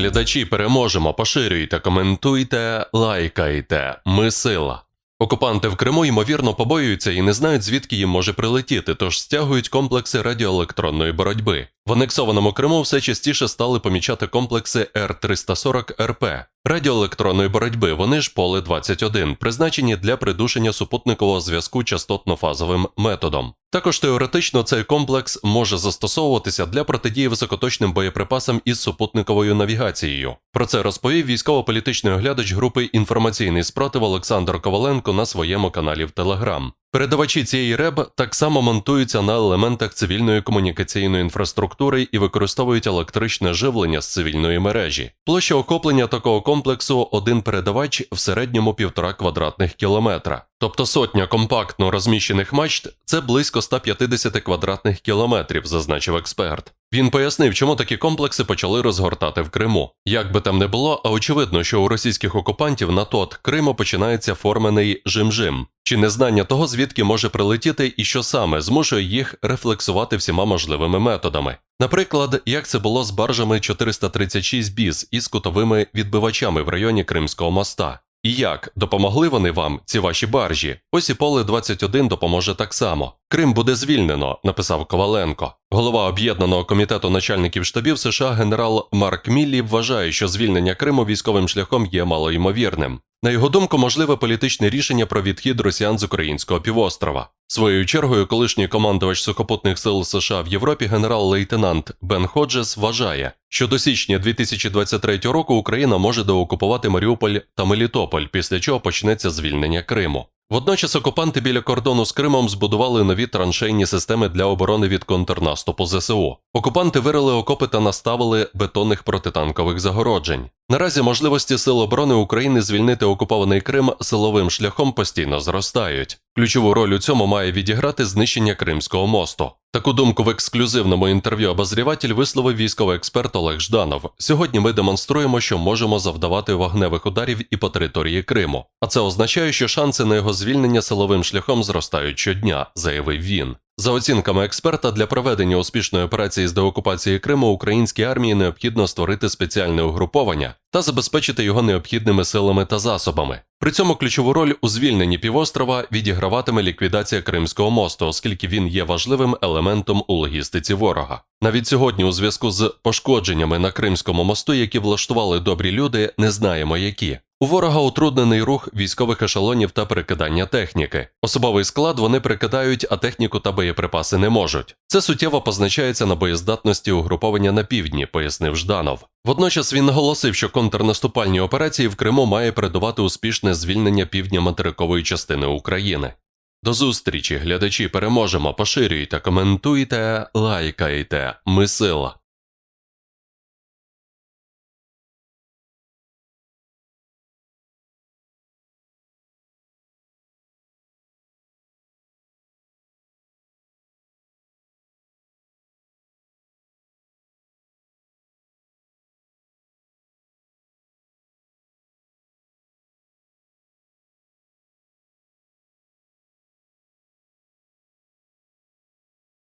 глядачі, переможемо. Поширюйте, коментуйте, лайкайте. Ми сила. Окупанти в Криму ймовірно побоюються і не знають, звідки їм може прилетіти, тож стягують комплекси радіоелектронної боротьби. В анексованому Криму все частіше стали помічати комплекси Р-340 РП радіоелектронної боротьби. Вони ж поле 21 призначені для придушення супутникового зв'язку частотно-фазовим методом. Також теоретично цей комплекс може застосовуватися для протидії високоточним боєприпасам із супутниковою навігацією. Про це розповів військово-політичний оглядач групи інформаційний спротив Олександр Коваленко на своєму каналі в Телеграм. Передавачі цієї РЕБ так само монтуються на елементах цивільної комунікаційної інфраструктури і використовують електричне живлення з цивільної мережі. Площа охоплення такого комплексу один передавач в середньому півтора квадратних кілометра. Тобто сотня компактно розміщених мачт це близько 150 квадратних кілометрів, зазначив експерт. Він пояснив, чому такі комплекси почали розгортати в Криму. Як би там не було, а очевидно, що у російських окупантів на тот Криму починається формений жим-жим. Чи незнання того, звідки може прилетіти і що саме змушує їх рефлексувати всіма можливими методами. Наприклад, як це було з баржами 436 біз із кутовими відбивачами в районі Кримського моста. І як допомогли вони вам, ці ваші баржі? Ось і поле 21 допоможе так само. Крим буде звільнено, написав Коваленко. Голова об'єднаного комітету начальників штабів США генерал Марк Міллі вважає, що звільнення Криму військовим шляхом є малоймовірним. На його думку, можливе політичне рішення про відхід росіян з українського півострова. Своєю чергою, колишній командувач сухопутних сил США в Європі генерал-лейтенант Бен Ходжес вважає, що до січня 2023 року Україна може доокупувати Маріуполь та Мелітополь, після чого почнеться звільнення Криму. Водночас окупанти біля кордону з Кримом збудували нові траншейні системи для оборони від контрнаступу ЗСУ. Окупанти вирили окопи та наставили бетонних протитанкових загороджень. Наразі можливості Сил оборони України звільнити окупований Крим силовим шляхом постійно зростають. Ключову роль у цьому має відіграти знищення Кримського мосту. Таку думку в ексклюзивному інтерв'ю обозріватель висловив військовий експерт Олег Жданов. Сьогодні ми демонструємо, що можемо завдавати вогневих ударів і по території Криму. А це означає, що шанси на його звільнення силовим шляхом зростають щодня, заявив він. За оцінками експерта, для проведення успішної операції з деокупації Криму українській армії необхідно створити спеціальне угруповання та забезпечити його необхідними силами та засобами. При цьому ключову роль у звільненні півострова відіграватиме ліквідація Кримського мосту, оскільки він є важливим елементом у логістиці ворога. Навіть сьогодні, у зв'язку з пошкодженнями на Кримському мосту, які влаштували добрі люди, не знаємо які. У ворога утруднений рух військових ешелонів та перекидання техніки. Особовий склад вони перекидають, а техніку та боєприпаси не можуть. Це суттєво позначається на боєздатності угруповання на півдні, пояснив Жданов. Водночас він наголосив, що контрнаступальні операції в Криму має передувати успішне звільнення півдня материкової частини України. До зустрічі, глядачі, переможемо, поширюйте, коментуйте, лайкайте. Ми сила.